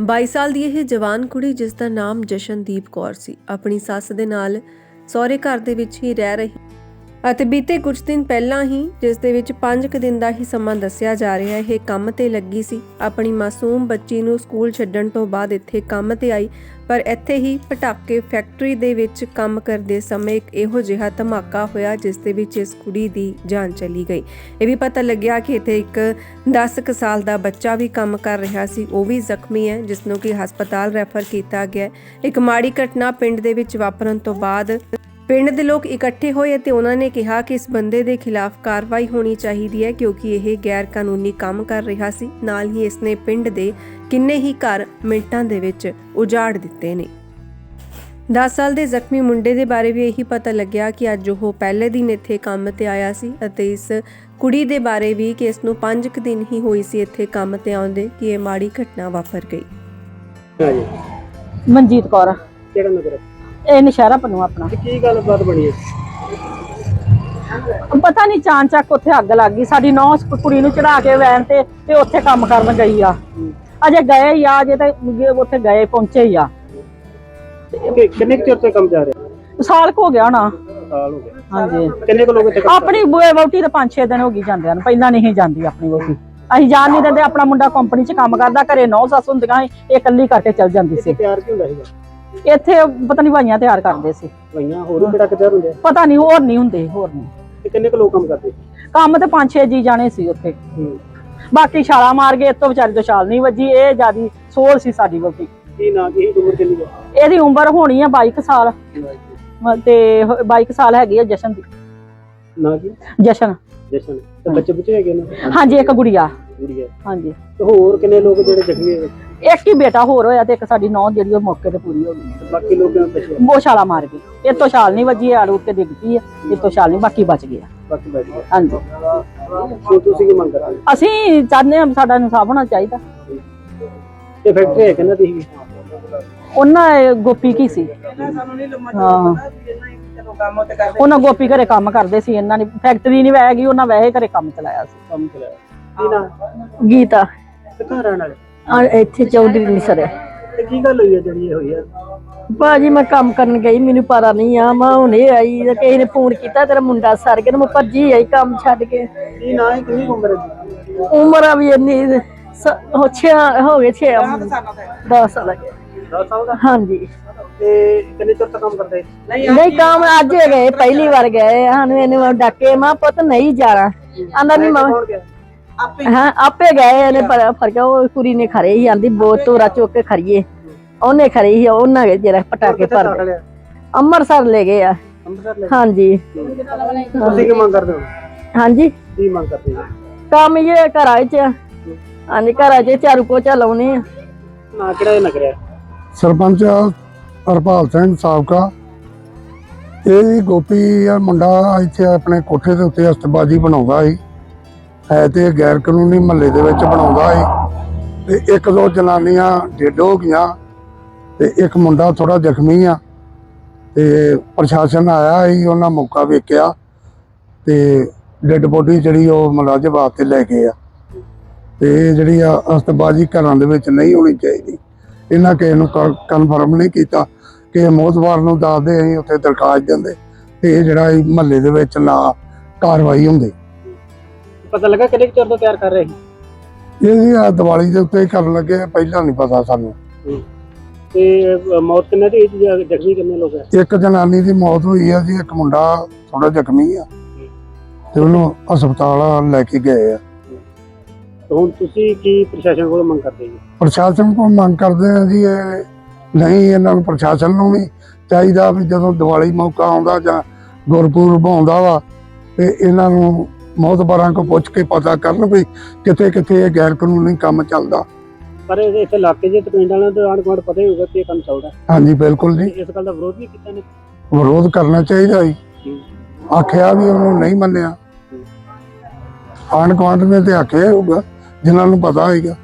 22 ਸਾਲ ਦੀ ਇਹ ਜਵਾਨ ਕੁੜੀ, ਜਿਸ ਦਾ ਨਾਮ ਜਸ਼ਨਦੀਪ ਕੌਰ ਸੀ, ਆਪਣੀ ਸੱਸ ਦੇ ਨਾਲ ਸਹੁਰੇ ਘਰ ਦੇ ਵਿੱਚ ਹੀ ਰਹਿ ਰਹੀ। ਅਤੇ ਬੀਤੇ ਕੁਝ ਦਿਨ ਪਹਿਲਾਂ ਹੀ ਜਿਸ ਦੇ ਵਿੱਚ 5 ਕੁ ਦਿਨ ਦਾ ਹੀ ਸਮਾਂ ਦੱਸਿਆ ਜਾ ਰਿਹਾ ਹੈ ਇਹ ਕੰਮ ਤੇ ਲੱਗੀ ਸੀ। ਆਪਣੀ ਮਾਸੂਮ ਬੱਚੀ ਨੂੰ ਸਕੂਲ ਛੱਡਣ ਤੋਂ ਬਾਅਦ ਇੱਥੇ ਕੰਮ ਤੇ ਆਈ, ਪਰ ਇੱਥੇ ਹੀ ਪਟਾਕੇ ਫੈਕਟਰੀ ਦੇ ਵਿੱਚ ਕੰਮ ਕਰਦੇ ਸਮੇਂ ਇੱਕ ਇਹੋ ਜਿਹਾ ਧਮਾਕਾ ਹੋਇਆ ਜਿਸ ਦੇ ਵਿੱਚ ਇਸ ਕੁੜੀ ਦੀ ਜਾਨ ਚਲੀ ਗਈ। ਇਹ ਵੀ ਪਤਾ ਲੱਗਿਆ ਕਿ ਇੱਥੇ ਇੱਕ 10 ਕੁ ਸਾਲ ਦਾ ਬੱਚਾ ਵੀ ਕੰਮ ਕਰ ਰਿਹਾ ਸੀ, ਉਹ ਵੀ ਜ਼ਖਮੀ ਹੈ, ਜਿਸ ਨੂੰ ਕਿ ਹਸਪਤਾਲ ਰੈਫਰ ਕੀਤਾ ਗਿਆ ਇੱਕ ਮਾੜੀ ਘਟਨਾ ਪਿੰਡ ਦੇ ਵਿੱਚ ਵਾਪਰਨ ਤੋਂ ਬਾਅਦ ਪਿੰਡ ਦੇ ਲੋਕ ਇਕੱਠੇ ਹੋਏ ਅਤੇ ਉਹਨਾਂ ਨੇ ਕਿਹਾ ਕਿ ਇਸ ਬੰਦੇ ਦੇ ਖਿਲਾਫ ਕਾਰਵਾਈ ਹੋਣੀ ਚਾਹੀਦੀ ਹੈ ਕਿਉਂਕਿ ਇਹ ਗੈਰ ਕਾਨੂੰਨੀ ਕੰਮ ਕਰ ਰਿਹਾ ਸੀ। ਨਾਲ ਹੀ ਇਸਨੇ ਪਿੰਡ ਦੇ ਕਿੰਨੇ ਹੀ ਘਰ ਮਿੰਟਾਂ ਦੇ ਵਿੱਚ ਉਜਾੜ ਦਿੱਤੇ ਨੇ। 10 ਸਾਲ ਦੇ ਜ਼ਖਮੀ ਮੁੰਡੇ ਦੇ ਬਾਰੇ ਵੀ ਇਹੀ ਪਤਾ ਲੱਗਿਆ ਕਿ ਅੱਜ ਉਹ ਪਹਿਲੇ ਦਿਨ ਇੱਥੇ ਕੰਮ ਤੇ ਆਇਆ ਸੀ ਅਤੇ ਇਸ ਕੁੜੀ ਦੇ ਬਾਰੇ ਵੀ ਕਿ ਇਸ ਨੂੰ 5 ਕੁ ਦਿਨ ਹੀ ਹੋਈ ਸੀ ਇੱਥੇ ਕੰਮ ਤੇ ਆਉਂਦੇ ਕਿ ਇਹ ਮਾੜੀ ਘਟਨਾ ਵਾਪਰ ਗਈ। ਹਾਂਜੀ ਮਨਜੀਤ ਕੌਰ। ਕਿਹੜਾ ਨਗਰ? ਇਹ ਨਸ਼ਹਿਰਾ ਪੰਨੂ ਆਪਣਾ। ਤੇ ਕੀ ਗੱਲਬਾਤ ਬਣੀ ਹੈ? ਪਤਾ ਨਹੀਂ ਚਾਂਚੱਕ ਉੱਥੇ ਅੱਗ ਲੱਗ ਗਈ। ਸਾਡੀ ਨੌ ਕੁੜੀ ਨੂੰ ਚੜਾ ਕੇ ਵੈਨ ਤੇ ਤੇ ਉੱਥੇ ਕੰਮ ਕਰਨ ਗਈ ਆ। ਅਜੇ ਗਏ ਹੀ ਆ ਅਜੇ ਤਾਂ ਉੱਥੇ ਗਏ ਪਹੁੰਚੇ ਹੀ ਆ। ਕਿ ਕਿੰਨੇ ਕੁ ਚਿਰ ਤੋਂ ਕੰਮ ਜਾ ਰਿਹਾ? ਸਾਲ ਕੁ ਹੋ ਗਿਆ ਹੋਣਾ। ਸਾਲ ਹੋ ਗਿਆ। ਹਾਂਜੀ। ਕਿੰਨੇ ਕੁ ਲੋਕ ਇੱਥੇ ਕੰਮ ਆਪਣੀ ਬੂਏ ਵਹੁਟੀ ਤੇ 5-6 ਦਿਨ ਹੋ ਗਈ ਜਾਂਦੇ ਹਨ ਪਹਿਲਾਂ ਨਹੀਂ ਜਾਂਦੀ ਆਪਣੀ ਵਹੁਟੀ। ਅਸੀਂ ਜਾਣ ਨਹੀਂ ਦਿੰਦੇ ਆਪਣਾ ਮੁੰਡਾ ਕੰਪਨੀ 'ਚ ਕੰਮ ਕਰਦਾ ਘਰੇ ਨੌ ਸੱਸ ਹੁੰਦੀਆਂ ਸੀ, ਇਹ ਇਕੱਲੀ ਕਰਕੇ ਚੱਲ ਜਾਂਦੀ ਸੀ। ਤਿਆਰ ਕੀ ਹੁੰਦਾ ਸੀਗਾ? ਇੱਥੇ ਪਤਾ ਨਹੀਂ ਭਾਈਆਂ ਤਿਆਰ ਕਰਦੇ ਸੀ। ਭਈਆਂ ਹੋਰ ਵੀ ਕਿਹੜਾ ਕਿਦਾਰ ਹੁੰਦੇ? ਪਤਾ ਨਹੀਂ ਹੋਰ ਨਹੀਂ ਹੁੰਦੇ ਹੋਰ ਨਹੀਂ। ਤੇ ਕਿੰਨੇ ਕੁ ਲੋਕ ਕੰਮ ਕਰਦੇ? ਕੰਮ ਤੇ 5-6 ਜੀ ਜਾਣੇ ਸੀ ਉੱਥੇ। ਬਾਕੀ ਛਾਲਾ ਮਾਰ ਗਏ ਇਤੋਂ ਵਿਚਾਰੀ ਤੋਂ ਛਾਲ ਨਹੀਂ ਵੱਜੀ ਇਹ ਜਿਆਦੀ ਸੋਲ ਸੀ ਸਾਡੀ ਵੋਟੀ ਕੀ ਨਾਂ ਕੀ ਉਮਰ ਕਿੰਨੀ ਹੈ ਇਹਦੀ ਉਮਰ ਹੋਣੀ ਆ 22 ਕੁ ਸਾਲ। ਤੇ 22 ਕੁ ਸਾਲ ਹੈਗੀ ਆ ਜਸ਼ਨ ਦੀ। ਨਾਂ ਕੀ? ਜਸ਼ਨ। ਜਸ਼ਨ। ਤੇ ਬੱਚੇ ਬੁੱਚੇ ਹੈਗੇ ਨੇ? ਹਾਂਜੀ ਇੱਕ ਗੁੜੀਆ। ਹੈ ਹਾਂਜੀ। ਤੇ ਹੋਰ ਕਿੰਨੇ ਲੋਕ ਜਿਹੜੇ ਜ਼ਖਮੀ ਹੋਏ? ਇੱਕ ਹੀ ਬੇਟਾ ਹੋਰ ਹੋਇਆ ਤੇ ਇੱਕ ਸਾਡੀ ਨੌਂ ਜਿਹੜੀ ਉਹ ਮੌਕੇ ਤੇ ਪੂਰੀ ਹੋ ਗਈ। ਬਾਕੀ ਲੋਕ ਉਹ ਛਾਲਾ ਮਾਰ ਗਈ ਇਹ ਤੋਂ ਛਾਲ ਨਹੀਂ ਵੱਜੀ ਆਲੂ ਉੱਤੇ ਡਿੱਗ ਪਈ ਆ। ਇਹ ਤੋਂ ਛਾਲ ਨਹੀਂ ਬਾਕੀ ਬਚ ਗਿਆ। ਬਾਕੀ ਬਚ ਗਏ ਹਾਂਜੀ। ਤੁਸੀਂ ਕੀ ਮੰਗ ਕਰਦੇ? ਅਸੀਂ ਚਾਹੁੰਦੇ ਹਾਂ ਵੀ ਸਾਡਾ ਇਨਸਾਫ ਹੋਣਾ ਚਾਹੀਦਾ। ਤੇ ਫੈਕਟਰੀ ਹੈ ਕਹਿੰਦਾ ਤੁਸੀਂ ਉਹਨਾਂ ਇਹ ਗੋਪੀ ਕੀ ਸੀ? ਹਾਂ। ਉਹਨਾਂ ਗੋਪੀ ਘਰੇ ਕੰਮ ਕਰਦੇ ਸੀ। ਇਹਨਾਂ ਨੇ ਫੈਕਟਰੀ ਨਹੀਂ ਵਹਿ ਗਈ ਉਹਨਾਂ ਵੈਸੇ ਘਰੇ ਕੰਮ ਚਲਾਇਆ ਸੀ। ਕੰਮ ਚਲਾਇਆ। ਨਾਂ? ਗੀਤਾ। ਰਹਿਣ ਵਾਲੇ? ਆ ਇੱਥੇ ਚੌਧਰੀ ਨਿਸਰ ਤੇ ਕੀ ਗੱਲ ਹੋਈ ਹੈ ਜਿਹੜੀ ਇਹ ਹੋਈ ਹੈ? ਬਾਜੀ ਮੈਂ ਕੰਮ ਕਰਨ ਗਈ ਮੈਨੂੰ ਪਤਾ ਨਹੀਂ ਆ ਮੈਂ ਹੁਣੇ ਆਈ ਤੇ ਕਿਸੇ ਨੇ ਫੋਨ ਕੀਤਾ ਤੇਰਾ ਮੁੰਡਾ ਸਰ ਗਿਆ ਤੇ ਮੈਂ ਭੱਜੀ ਆਈ ਕੰਮ ਛੱਡ ਕੇ। ਕੀ ਨਾਂ ਹੈ ਕਿੰਨੀ ਉਮਰ ਹੈ ਜੀ? ਉਮਰ ਆ ਵੀ ਇੰਨੀ ਸ- ਹੋ ਛਿਆ ਹੋ ਗਏ 6 10 ਸਾਲ ਦੇ। ਦਸ ਸਾਲ ਦਾ? ਹਾਂਜੀ। ਤੇ ਕਿੰਨੇ ਚਿਰ ਤੋਂ ਕੰਮ ਕਰਦੇ? ਨਹੀਂ ਕੰਮ ਅੱਜ ਹੀ ਗਏ ਪਹਿਲੀ ਵਾਰ ਗਏ ਸਾਨੂੰ ਇਹਨੇ ਡਾਕੇ ਮਾਂ ਪੁੱਤ ਨਹੀਂ ਜਾਣਾ। ਆਂਦਾ ਨਹੀਂ ਮੈਂ ਕੌਣ ਗਿਆ? ਹਾਂ ਆਪੇ ਗਏ ਇਹਨੇ ਪਰ ਫ਼ਰਕ ਉਹ ਕੁੜੀ ਨੇ ਖਰੇ ਹੀ ਆਂਦੀ ਬੋਤ ਤੋਰਾ ਚੁੱਕ ਕੇ ਖੜੀਏ ਉਹਨੇ ਖੜੀ ਸੀ ਉਹਨਾਂ ਦੇ ਜਿਹੜਾ ਪਟਾਕੇ ਭਰ ਲਿਆ ਅੰਮ੍ਰਿਤਸਰ ਲੈ ਗਏ ਆ। ਹਾਂਜੀ। ਤੁਸੀਂ ਕੀ ਮੰਗ ਕਰਦੇ ਹੋ? ਹਾਂਜੀ। ਕੀ ਮੰਗ ਕਰਦੇ ਹੋ? ਕੰਮ ਇਹ ਘਰਾਂ 'ਚ ਹਾਂਜੀ ਘਰਾਂ 'ਚ ਝਾੜੂ ਪੋਚਾ ਲਾਉਣੇ ਆ। ਨਾ ਕਿਹੜਾ ਇਹ ਨਗਰ ਹੈ ਸਰਪੰਚ ਹਰਪਾਲ ਸਿੰਘ ਸਾਬਕਾ। ਇਹ ਗੋਪੀ ਆ ਮੁੰਡਾ ਇੱਥੇ ਆਪਣੇ ਕੋਠੇ ਦੇ ਉੱਤੇ ਅਸਤਬਾਜੀ ਬਣਾਉਂਦਾ ਸੀ। ਹੈ ਤੇ ਗੈਰ ਕਾਨੂੰਨੀ ਮਹੱਲੇ ਦੇ ਵਿੱਚ ਬਣਾਉਂਦਾ ਸੀ। ਤੇ ਇੱਕ ਦੋ ਜਨਾਨੀਆਂ ਡੇਡ ਹੋ ਗਈਆਂ ਤੇ ਇੱਕ ਮੁੰਡਾ ਥੋੜਾ ਜ਼ਖਮੀ ਆ। ਤੇ ਪ੍ਰਸ਼ਾਸਨ ਆਇਆ ਸੀ, ਉਹਨਾਂ ਮੌਕਾ ਵੇਖਿਆ ਤੇ ਡੈੱਡ ਬੋਡੀ ਜਿਹੜੀ ਉਹ ਮੁਲਾਜ਼ਮ ਵਾਸਤੇ ਲੈ ਗਏ ਆ। ਤੇ ਇਹ ਜਿਹੜੀ ਆ ਅਸਤਬਾਜੀ ਘਰਾਂ ਦੇ ਵਿੱਚ ਨਹੀਂ ਹੋਣੀ ਚਾਹੀਦੀ। ਇਹਨਾਂ ਕਿਸੇ ਨੂੰ ਕਨਫਰਮ ਨਹੀਂ ਕੀਤਾ। ਕਿ ਮੋਦਵਾਰ ਨੂੰ ਦੱਸਦੇ ਅਸੀਂ ਉੱਥੇ ਦਰਖਾਸਤ ਦਿੰਦੇ। ਤੇ ਇਹ ਜਿਹੜਾ ਮਹੱਲੇ ਦੇ ਵਿੱਚ ਨਾ ਕਾਰਵਾਈ ਹੁੰਦੀ। ਪਤਾ ਲੱਗਾ ਕਿੰਨੇ ਕੁ ਚਿਰ ਤੋਂ ਤਿਆਰ ਕਰ ਰਹੇ ਸੀ? ਇਹ ਜੀ ਆ ਦੀਵਾਲੀ ਦੇ ਉੱਤੇ ਹੀ ਕਰਨ ਲੱਗੇ ਪਹਿਲਾਂ ਨਹੀਂ ਪਤਾ ਸਾਨੂੰ। ਤੇ ਅ, ਮੌਤ ਕਿੰਨੇ ਦੀ ਹੋਈ ਸੀ? ਜ਼ਖਮੀ ਕਿੰਨੇ ਲੋਕ ਹੈ ਇੱਕ ਜਨਾਨੀ ਦੀ ਮੌਤ ਹੋਈ ਆ ਜੀ ਇੱਕ ਮੁੰਡਾ ਥੋੜਾ ਜ਼ਖਮੀ ਆ। ਤੇ ਉਹਨੂੰ ਹਸਪਤਾਲ ਲੈ ਕੇ ਗਏ ਆ। ਤੇ ਹੁਣ ਤੁਸੀਂ ਕੀ ਪ੍ਰਸ਼ਾਸਨ ਕੋਲ ਮੰਗ ਕਰਦੇ ਜੀ? ਪ੍ਰਸ਼ਾਸਨ ਕੋਲ ਮੰਗ ਕਰਦੇ ਆ ਜੀ ਇਹ ਨਹੀਂ ਇਹਨਾਂ ਨੂੰ ਪ੍ਰਸ਼ਾਸਨ ਨੂੰ ਵੀ ਚਾਹੀਦਾ ਵੀ ਜਦੋਂ ਦੀਵਾਲੀ ਮੌਕਾ ਆਉਂਦਾ ਜਾਂ ਗੁਰਪੁਰਬ ਆਉਂਦਾ ਵਾ ਤੇ ਇਹਨਾਂ ਨੂੰ ਮੌਤਬਰਾਂ ਕੋ ਪੁੱਛ ਕੇ ਪਤਾ ਕਰਨ ਵੀ ਕਿੱਥੇ ਕਿੱਥੇ ਇਹ ਗੈਰ ਕਾਨੂੰਨੀ ਕੰਮ ਚੱਲਦਾ। ਪਰ ਇਹ ਇਸ ਇਲਾਕੇ ਦੇ ਪਿੰਡ ਵਾਲਿਆਂ ਤੋਂ ਆਂਢ ਗੁਆਂਢ ਪਤਾ ਹੀ ਹੋਊਗਾ ਕਿ ਇਹ ਕੰਮ ਚੱਲਦਾ। ਹਾਂਜੀ ਬਿਲਕੁਲ ਜੀ। ਇਸ ਗੱਲ ਦਾ ਵਿਰੋਧ ਵੀ ਕੀਤਾ ਨੇ ਵਿਰੋਧ ਕਰਨਾ ਚਾਹੀਦਾ ਜੀ। ਆਖਿਆ ਵੀ ਉਹਨੂੰ ਨਹੀਂ ਮੰਨਿਆ। ਆਂਢ ਗੁਆਂਢ ਨੇ ਤੇ ਆਖਿਆ ਹੋਊਗਾ ਜਿਨ੍ਹਾਂ ਨੂੰ ਪਤਾ ਹੋਏਗਾ।